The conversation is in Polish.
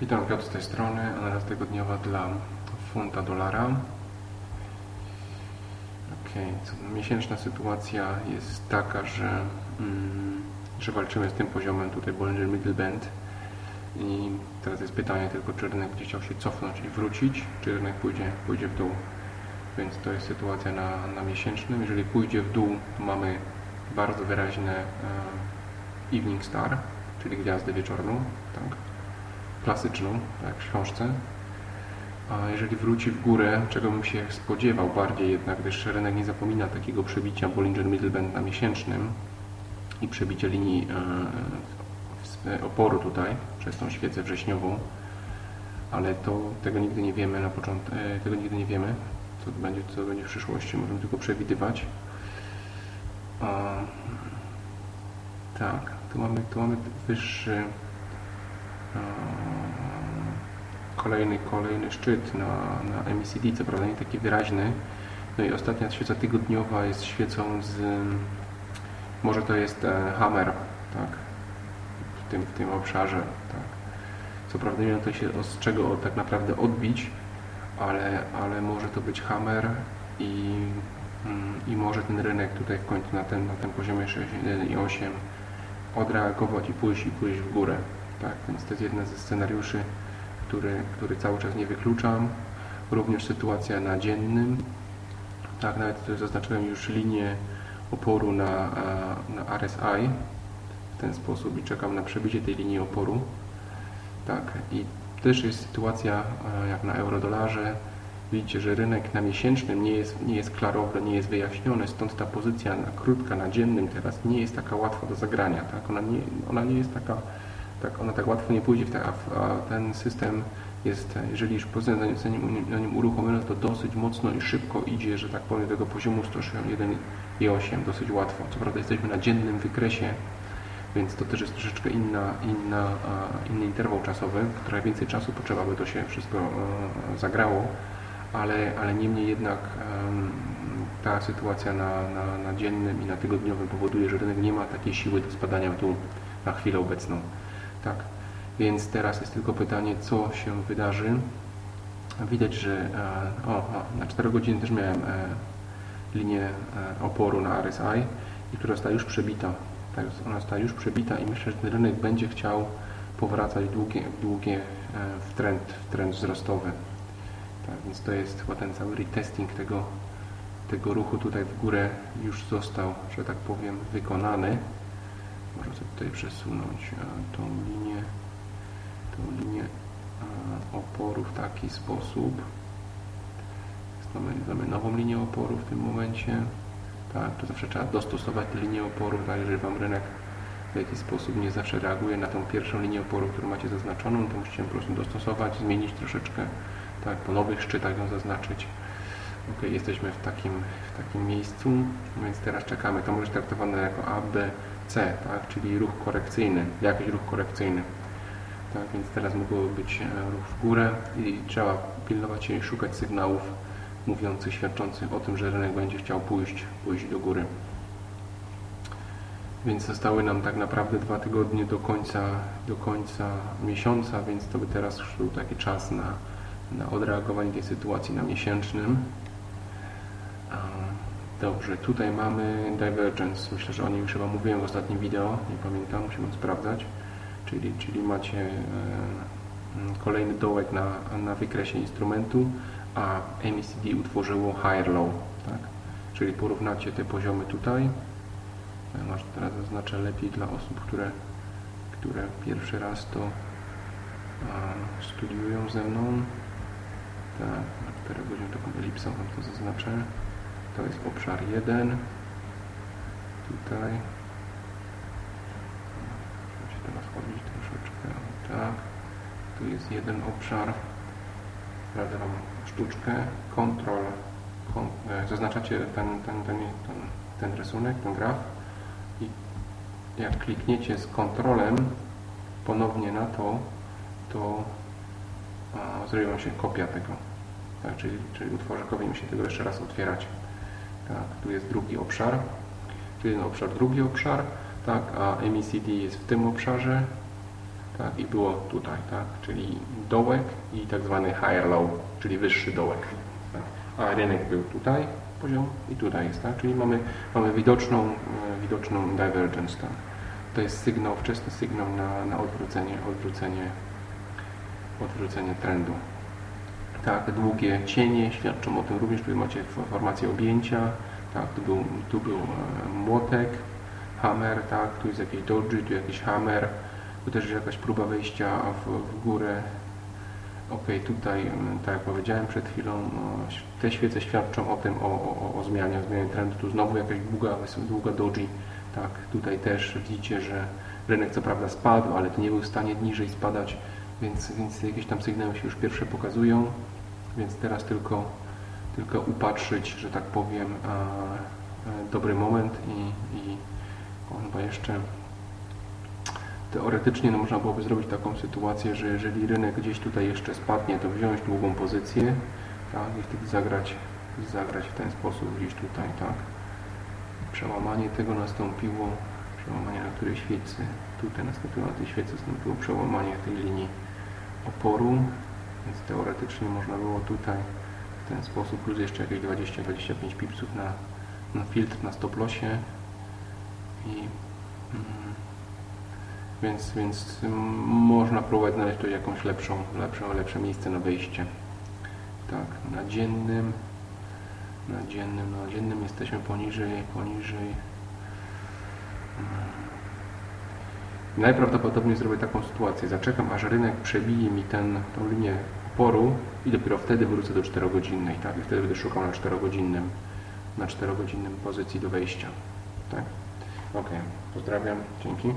Witam Piotr z tej strony, analiza tygodniowa dla funta dolara. Ok, miesięczna sytuacja jest taka, że, mm, że walczymy z tym poziomem tutaj Bollinger Middle Band i teraz jest pytanie tylko, czy rynek będzie chciał się cofnąć i wrócić, czy rynek pójdzie, pójdzie w dół. Więc to jest sytuacja na, na miesięcznym. Jeżeli pójdzie w dół, to mamy bardzo wyraźne e, Evening Star, czyli gwiazdę wieczorną, tak, klasyczną, tak książce. A jeżeli wróci w górę, czego bym się spodziewał bardziej jednak, gdyż rynek nie zapomina takiego przebicia Bollinger Middleband na miesięcznym i przebicia linii e, oporu tutaj przez tą świecę wrześniową, ale to tego nigdy nie wiemy na początku, e, tego nigdy nie wiemy, co będzie, co będzie w przyszłości, możemy tylko przewidywać. A, tak, tu mamy, tu mamy wyższy a, kolejny, kolejny szczyt na, na MACD, co prawda nie taki wyraźny. No i ostatnia świeca tygodniowa jest świecą z, może to jest e, Hammer, tak, w tym, w tym obszarze, tak. Co prawda nie wiem to się czego tak naprawdę odbić, ale, ale może to być Hammer i, mm, i może ten rynek tutaj w końcu na ten, na tym poziomie 6,8 odreagować i pójść, i pójść w górę. Tak, więc to jest jeden ze scenariuszy, który, który cały czas nie wykluczam. Również sytuacja na dziennym. Tak, nawet zaznaczyłem już linię oporu na, na RSI w ten sposób i czekam na przebicie tej linii oporu. Tak, i też jest sytuacja jak na euro-dolarze. Widzicie, że rynek na miesięcznym nie jest, nie jest klarowny, nie jest wyjaśniony, stąd ta pozycja na krótka, na dziennym teraz nie jest taka łatwa do zagrania. Tak? Ona, nie, ona nie jest taka, tak, ona tak łatwo nie pójdzie, w te, a, ten system jest, jeżeli już pozycja na nim, na nim uruchomiona, to dosyć mocno i szybko idzie, że tak powiem, do tego poziomu 161,8 dosyć łatwo. Co prawda jesteśmy na dziennym wykresie, więc to też jest troszeczkę inna, inna, inny interwał czasowy, trochę więcej czasu potrzeba, by to się wszystko zagrało, ale, ale niemniej jednak ta sytuacja na, na, na dziennym i na tygodniowym powoduje, że rynek nie ma takiej siły do spadania w dół na chwilę obecną. Tak. Więc teraz jest tylko pytanie, co się wydarzy. Widać, że o, o na 4 godziny też miałem e, linię e, oporu na RSI i która została już przebita tak, ona została już przebita i myślę, że ten rynek będzie chciał powracać długie, długie w, trend, w trend wzrostowy. Tak, więc to jest chyba ten cały retesting tego, tego ruchu tutaj w górę już został, że tak powiem, wykonany. Może sobie tutaj przesunąć tą linię, tą linię oporu w taki sposób. Mamy, nową linię oporu w tym momencie. Tak, to zawsze trzeba dostosować linię oporu, tak, jeżeli Wam rynek w jakiś sposób nie zawsze reaguje na tą pierwszą linię oporu, którą macie zaznaczoną, to musicie po prostu dostosować, zmienić troszeczkę, tak, po nowych szczytach ją zaznaczyć. Ok, jesteśmy w takim, w takim miejscu, więc teraz czekamy. To może być traktowane jako A, B, C, tak, czyli ruch korekcyjny, jakiś ruch korekcyjny. Tak, więc teraz mogłoby być e, ruch w górę i trzeba pilnować się i szukać sygnałów mówiących, świadczących o tym, że rynek będzie chciał pójść, pójść do góry. Więc zostały nam tak naprawdę dwa tygodnie do końca, do końca miesiąca, więc to by teraz już był taki czas na, na odreagowanie tej sytuacji na miesięcznym. Dobrze, tutaj mamy Divergence. Myślę, że o nim chyba mówiłem w ostatnim wideo, nie pamiętam, musimy sprawdzać. Czyli, czyli macie e, kolejny dołek na, na wykresie instrumentu, a MACD utworzyło higher low, tak? Czyli porównacie te poziomy tutaj. Może teraz zaznaczę lepiej dla osób, które, które pierwszy raz to studiują ze mną. Tak, na 4 godziny taką elipsą Wam to zaznaczę. To jest obszar 1. Tutaj. Muszę teraz chodzić troszeczkę. Tak. Tu jest jeden obszar. Sprawdzę Wam sztuczkę, kontrol, e, zaznaczacie ten, ten, ten, ten, ten rysunek, ten graf i jak klikniecie z kontrolem ponownie na to, to a, zrobi Wam się kopia tego. Tak, czyli, czyli utworzykowi musi tego jeszcze raz otwierać. Tak, tu jest drugi obszar, tu jest obszar, drugi obszar, tak, a MACD jest w tym obszarze, tak, i było tutaj, tak, czyli dołek i tak zwany higher low, czyli wyższy dołek. Tak. A rynek był tutaj, poziom i tutaj jest, tak, czyli mamy, mamy widoczną, e, widoczną divergence, tak. To jest sygnał, wczesny sygnał na, na odwrócenie, odwrócenie, odwrócenie trendu. Tak, długie cienie świadczą o tym również. Tutaj macie formację objęcia. Tak, tu był, tu był e, młotek, hammer, tak, tu jest jakiś doji, tu jakiś hammer. Tu też jest jakaś próba wejścia w, w górę. Ok, tutaj, mm, tak jak powiedziałem przed chwilą, no, te świece świadczą o tym, o, o, o zmianie, o zmianie trendu. Tu znowu jakaś długa, długa doji. Tak, tutaj też widzicie, że rynek co prawda spadł, ale nie był w stanie niżej spadać, więc, więc jakieś tam sygnały się już pierwsze pokazują. Więc teraz tylko, tylko upatrzyć, że tak powiem, a, a, dobry moment i, i chyba jeszcze teoretycznie no, można byłoby zrobić taką sytuację, że jeżeli rynek gdzieś tutaj jeszcze spadnie, to wziąć długą pozycję tak, i wtedy zagrać, zagrać w ten sposób gdzieś tutaj, tak. Przełamanie tego nastąpiło, przełamanie na której świecy, tutaj nastąpiło na tej świecy, nastąpiło przełamanie tej linii oporu, więc teoretycznie można było tutaj w ten sposób, plus jeszcze jakieś 20-25 pipsów na, na filtr, na stop lossie i mm, więc, więc można próbować znaleźć tu jakąś lepszą, lepszą, lepsze miejsce na wyjście. Tak, na dziennym, na dziennym, na dziennym jesteśmy poniżej, poniżej. mm, Najprawdopodobniej zrobię taką sytuację. Zaczekam, aż rynek przebije mi ten, tą linię oporu i dopiero wtedy wrócę do 4-godzinnej, tak? I wtedy będę szukał na 4-godzinnym, na 4-godzinnym pozycji do wejścia. Tak? Ok, pozdrawiam, dzięki.